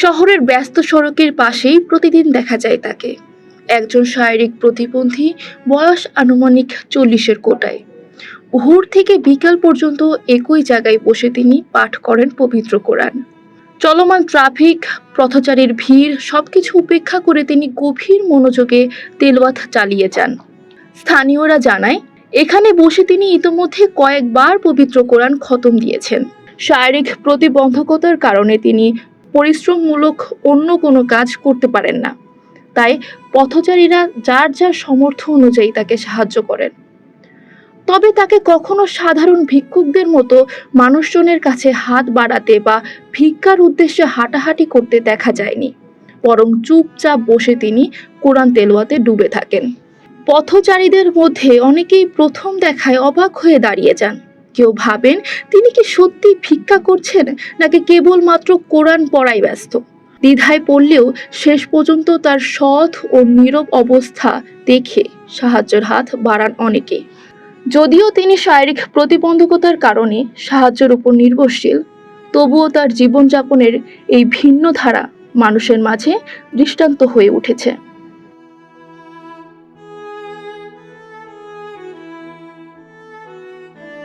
শহরের ব্যস্ত সড়কের পাশেই প্রতিদিন দেখা যায় তাকে। একজন শারীরিক প্রতিবন্ধী, বয়স আনুমানিক চল্লিশের কোটায়। ভোর থেকে বিকাল পর্যন্ত একই জায়গায় বসে তিনি পাঠ করেন পবিত্র কোরআন। চলমান ট্রাফিক, পথচারীর ভিড়, সবকিছু উপেক্ষা করে তিনি গভীর মনোযোগে তেলওয়াত চালিয়ে যান। স্থানীয়রা জানায়, এখানে বসে তিনি ইতোমধ্যে কয়েকবার পবিত্র কোরআন খতম দিয়েছেন। শারীরিক প্রতিবন্ধকতার কারণে তিনি পরিশ্রমমূলক অন্য কোনো কাজ করতে পারেন না। তাই পথচারীরা যার যার সামর্থ্য অনুযায়ী তাকে সাহায্য করেন। তবে তাকে কখনো সাধারণ ভিক্ষুকদের মতো মানুষজনের কাছে হাত বাড়াতে বা ভিক্ষার উদ্দেশ্যে হাঁটাহাঁটি করতে দেখা যায়নি। বরং চুপচাপ বসে তিনি কোরআন তেলোয়াতে ডুবে থাকেন। পথচারীদের মধ্যে অনেকেই প্রথম দেখায় অবাক হয়ে দাঁড়িয়ে যান। কেউ ভাবেন তিনি কি সত্যি ভিক্ষা করছেন নাকি কেবলমাত্র কোরআন পড়াই ব্যস্ত? দ্বিধায় পড়লেও শেষ পর্যন্ত তার সৎ ও নীরব অবস্থা দেখে সাহায্যের হাত বাড়ান অনেকে। যদিও তিনি শারীরিক প্রতিবন্ধকতার কারণে সাহায্যের উপর নির্ভরশীল, তবুও তার জীবনযাপনের এই ভিন্ন ধারা মানুষের মাঝে দৃষ্টান্ত হয়ে উঠেছে।